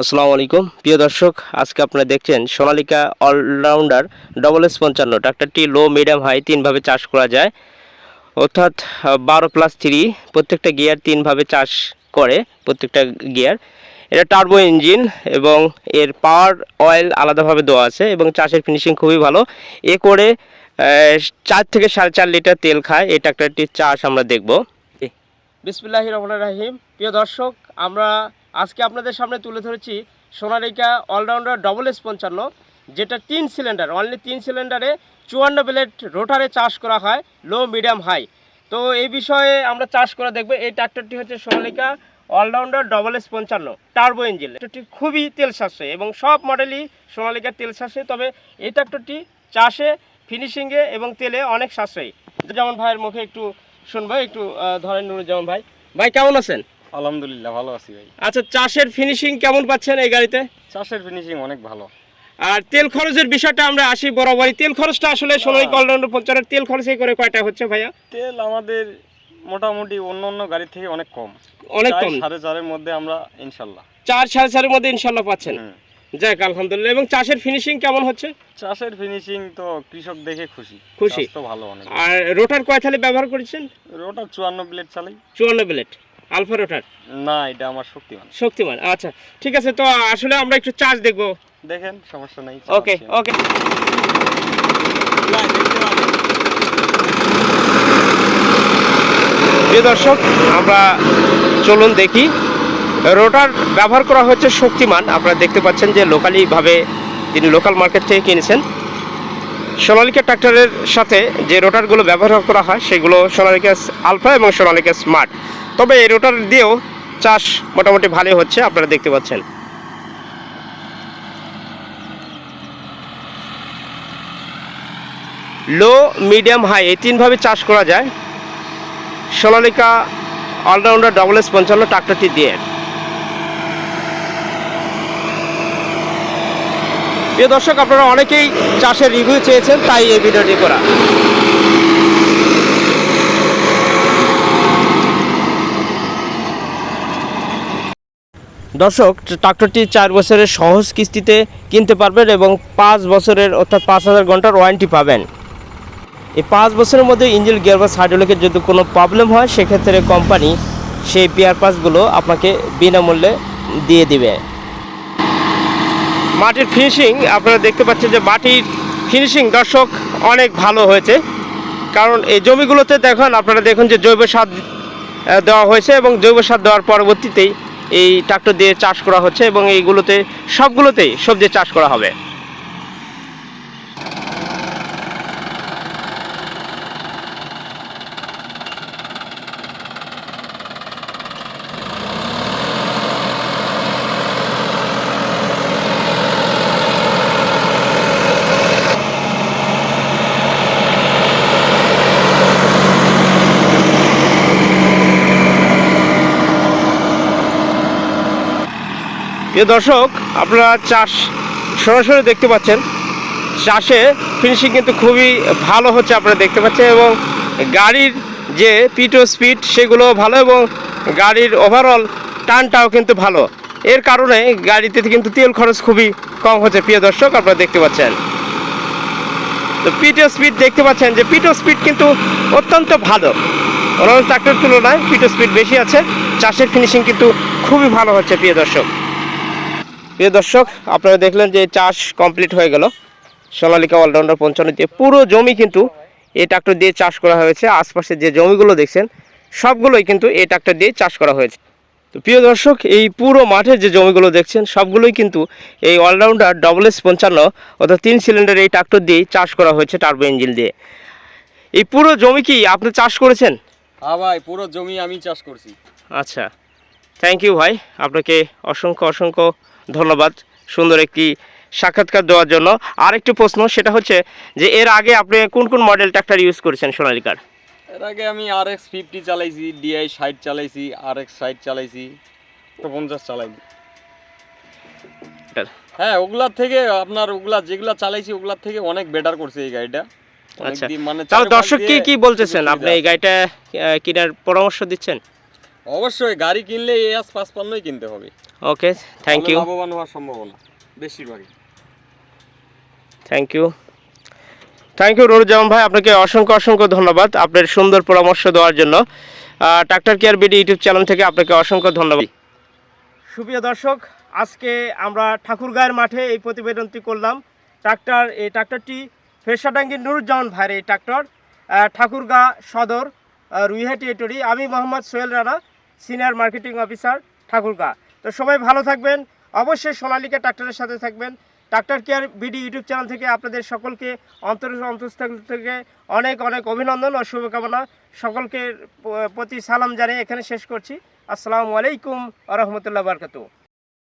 আসসালামু আলাইকুম। প্রিয় দর্শক, আজকে আপনারা দেখছেন সোনালিকা অলরাউন্ডার ডবল এস পঞ্চান্ন। ট্রাক্টরটি লো মিডিয়াম হাই তিনভাবে চাষ করা যায়। অর্থাৎ বারো প্লাস থ্রি প্রত্যেকটা গিয়ার তিনভাবে চাষ করে প্রত্যেকটা গিয়ার এটা টার্বো ইঞ্জিন এবং এর পাওয়ার অয়েল আলাদাভাবে দেওয়া আছে এবং চাষের ফিনিশিং খুবই ভালো। এ করে চার থেকে সাড়ে চার লিটার তেল খায়। এই ট্রাক্টরটির চাষ আমরা দেখব। বিসমিল্লাহ রহমান রাহিম। প্রিয় দর্শক, আমরা আজকে আপনাদের সামনে তুলে ধরেছি সোনালিকা অলরাউন্ডার ডবল এস পঞ্চান্ন, যেটা তিন সিলিন্ডার অনলি তিন সিলিন্ডারে চুয়ান্ন প্লেট রোটারে চাষ করা হয় লো মিডিয়াম হাই তো এই বিষয়ে আমরা চাষ করে দেখব, এই ট্র্যাক্টরটি হচ্ছে Sonalika all rounder double S পঞ্চান্ন টার্বো ইঞ্জিন ট্রাক্টরটি খুবই তেল সাশ্রয়ী এবং সব মডেলই সোনালিকার তেল সাশ্রয়ী, তবে এই ট্র্যাক্টরটি চাষে ফিনিশিংয়ে এবং তেলে অনেক সাশ্রয়ী। যেমন ভাইয়ের মুখে একটু শুনব, একটু ধরেন নুরুজ্জামান ভাই। ভাই, কেমন আছেন? আলহামদুলিল্লাহ ভালো আছি ভাই। আচ্ছা চাষের ফিনিশিং কেমন পাচ্ছেন এই গাড়িতে? চাষের ফিনিশিং অনেক ভালো। আর তেল খরচের বিষয়টা আমরা আসি বরাবরই। তেল খরচটা আসলে সোনালী কলরাউন্ডার পঞ্চায়েতের তেল খরচই করে কয়টা হচ্ছে ভাইয়া? তেল আমাদের মোটামুটি অন্য অন্য গাড়ি থেকে অনেক কম। অনেক কম? সাড়ে চারের মধ্যে আমরা ইনশাল্লাহ। চার সাড়ে চারের মধ্যে ইনশাল্লাহ পাচ্ছেন। যাক আলহামদুলিল্লাহ। এবং চাষের ফিনিশিং কেমন হচ্ছে? চাষের ফিনিশিং তো কৃষক দেখে খুশি। খুশি। তো ভালো অনেক। আর রোটার কয় থালি ব্যবহার করেছেন? রোটার চুয়ান্ন প্লেট চালাই। চুয়ান্ন প্লেট। আলফা রোটার? না এটা আমার শক্তিমান। শক্তিমান আচ্ছা ঠিক আছে তো আসলে আমরা একটু চার্জ দেখব। দেখেন সমস্যা নাই ওকে ওকে। প্রিয় দর্শক আমরা চলুন দেখি। রোটার ব্যবহার করা হচ্ছে শক্তিমান। আপনারা দেখতে পাচ্ছেন যে লোকালিভাবে তিনি লোকাল মার্কেট থেকে কিনেছেন। সোনালিকা ট্রাক্টরের সাথে যে রোটারগুলো ব্যবহার করা হয় সেগুলো সোনালিকা আলফা এবং সোনালিকা স্মার্ট। তবে এই রোটার দিয়েও চাষ মোটামুটি ভালোই হচ্ছে, আপনারা দেখতে পাচ্ছেন। লো মিডিয়াম হাই এই তিনভাবে চাষ করা যায়। সোনালিকা অলরাউন্ডার ডবল এস পঞ্চান্ন ট্রাক্টরটি দিয়ে। প্রিয় দর্শক, আপনারা অনেকেই চাষের রিভিউ চেয়েছেন, তাই এই ভিডিওটি করা। দর্শক, ট্রাক্টরটি চার বছরের সহজ কিস্তিতে কিনতে পারবেন এবং পাঁচ বছরের অর্থাৎ পাঁচ হাজার ঘণ্টার ওয়ারেন্টি পাবেন। এই পাঁচ বছরের মধ্যে ইঞ্জিন, গিয়ার বা হাইড্রোলিকের যদি কোনো প্রবলেম হয়, সেক্ষেত্রে কোম্পানি সেই পেয়ার পাসগুলো আপনাকে বিনামূল্যে দিয়ে দিবে। মাটির ফিনিশিং আপনারা দেখতে পাচ্ছেন যে মাটির ফিনিশিং দর্শক অনেক ভালো হয়েছে। কারণ এই জমিগুলোতে দেখুন, আপনারা দেখুন যে জৈব সার দেওয়া হয়েছে এবং জৈব সার দেওয়ার পরবর্তীতেই এই ট্রাক্টর দিয়ে চাষ করা হচ্ছে এবং এইগুলোতে সবগুলোতেই সবজি চাষ করা হবে। প্রিয় দর্শক, আপনারা চাষ সরাসরি দেখতে পাচ্ছেন। চাষে ফিনিশিং কিন্তু খুবই ভালো হচ্ছে আপনারা দেখতে পাচ্ছেন এবং গাড়ির যে পিটো স্পিড সেগুলো ভালো এবং গাড়ির ওভারঅল টানটাও কিন্তু ভালো। এর কারণে গাড়িতে কিন্তু তেল খরচ খুবই কম হচ্ছে, প্রিয় দর্শক, আপনারা দেখতে পাচ্ছেন। তো পিটো স্পিড দেখতে পাচ্ছেন যে পিটো স্পিড কিন্তু অত্যন্ত ভালো। অন্যান্য ট্রাক্টর তুলনায় পিটো স্পিড বেশি আছে। চাষের ফিনিশিং কিন্তু খুবই ভালো হচ্ছে, প্রিয় দর্শক। প্রিয় দর্শক আপনারা দেখলেন যে চাষ কমপ্লিট হয়ে গেল। সোনালিকা অলরাউন্ডার পঞ্চান্ন দিয়ে পুরো জমি কিন্তু এই ট্রাক্টর দিয়ে চাষ করা হয়েছে। আশপাশে যে জমিগুলো দেখছেন সবগুলোই কিন্তু এই ট্রাক্টর দিয়ে চাষ করা হয়েছে। তো প্রিয় দর্শক এই পুরো মাঠের যে জমিগুলো দেখছেন সবগুলোই কিন্তু এই অলরাউন্ডার ডবল এস পঞ্চান্ন অর্থাৎ তিন সিলিন্ডার এই ট্রাক্টর দিয়ে চাষ করা হয়েছে টার্বো ইঞ্জিন দিয়ে। এই পুরো জমি কি আপনি চাষ করেছেন? হ্যাঁ ভাই পুরো জমি আমি চাষ করছি। আচ্ছা থ্যাংক ইউ ভাই। আপনাকে অসংখ্য অসংখ্য ধন্যবাদ সুন্দর একটি সাক্ষাৎকার দেওয়ার জন্য। আর আরেকটি প্রশ্ন সেটা হচ্ছে যে এর আগে আপনি কোন কোন মডেল ট্রাক্টর ইউজ করেছেন সোনালিকার এর আগে আমি আর এক্স ফিফটি চালাইছি ডিআই ষাট চালাইছি আর এক্স ষাট চালাইছি তো পঞ্চাশ চালাইনি হ্যাঁ ওগুলার থেকে আপনার ওগুলা যেগুলা চালাইছি ওগুলার থেকে অনেক বেটার করছে এই গাড়িটা। আচ্ছা। মানে তাহলে কি বলতেছেন? আপনি এই গাড়িটা কেনার পরামর্শ দিচ্ছেন? অবশ্যই গাড়ি কিনলে এস পাঁচপান্নই কিনতে হবে। ওকে থ্যাংক ইউ লাভবান হওয়ার সম্ভাবনা বেশিরভাগই। Thank you thank you Nuruzzaman ভাই আপনাকে অসংখ্য অসংখ্য ধন্যবাদ আপনার সুন্দর পরামর্শ দেওয়ার জন্য। Tractor care BD YouTube channel থেকে আপনাকে অসংখ্য ধন্যবাদ। সুপ্রিয় দর্শক আজকে আমরা ঠাকুরগাঁয়ের মাঠে এই প্রতিবেদনটি করলাম। ট্রাক্টর এই ট্রাক্টরটি ফেরসাডাঙ্গি নুরুজ্জামান ভাইয়ের এই ট্রাক্টর ঠাকুরগাঁ সদর রুইহাটি এটরি। আমি Mohammad Sohel Rana senior marketing officer Thakurgaon. তো সবাই ভালো থাকবেন। অবশ্যই সোনালিকা ট্রাক্টরের সাথে থাকবেন। Tractor care BD YouTube channel থেকে আপনাদের সকলকে অন্তর অন্তঃস্থল থেকে অনেক অনেক অভিনন্দন ও শুভকামনা। সকলকে প্রতি সালাম জানিয়ে এখানে শেষ করছি। আসসালামু আলাইকুম আ রহমতুল্লাহ বারকাতু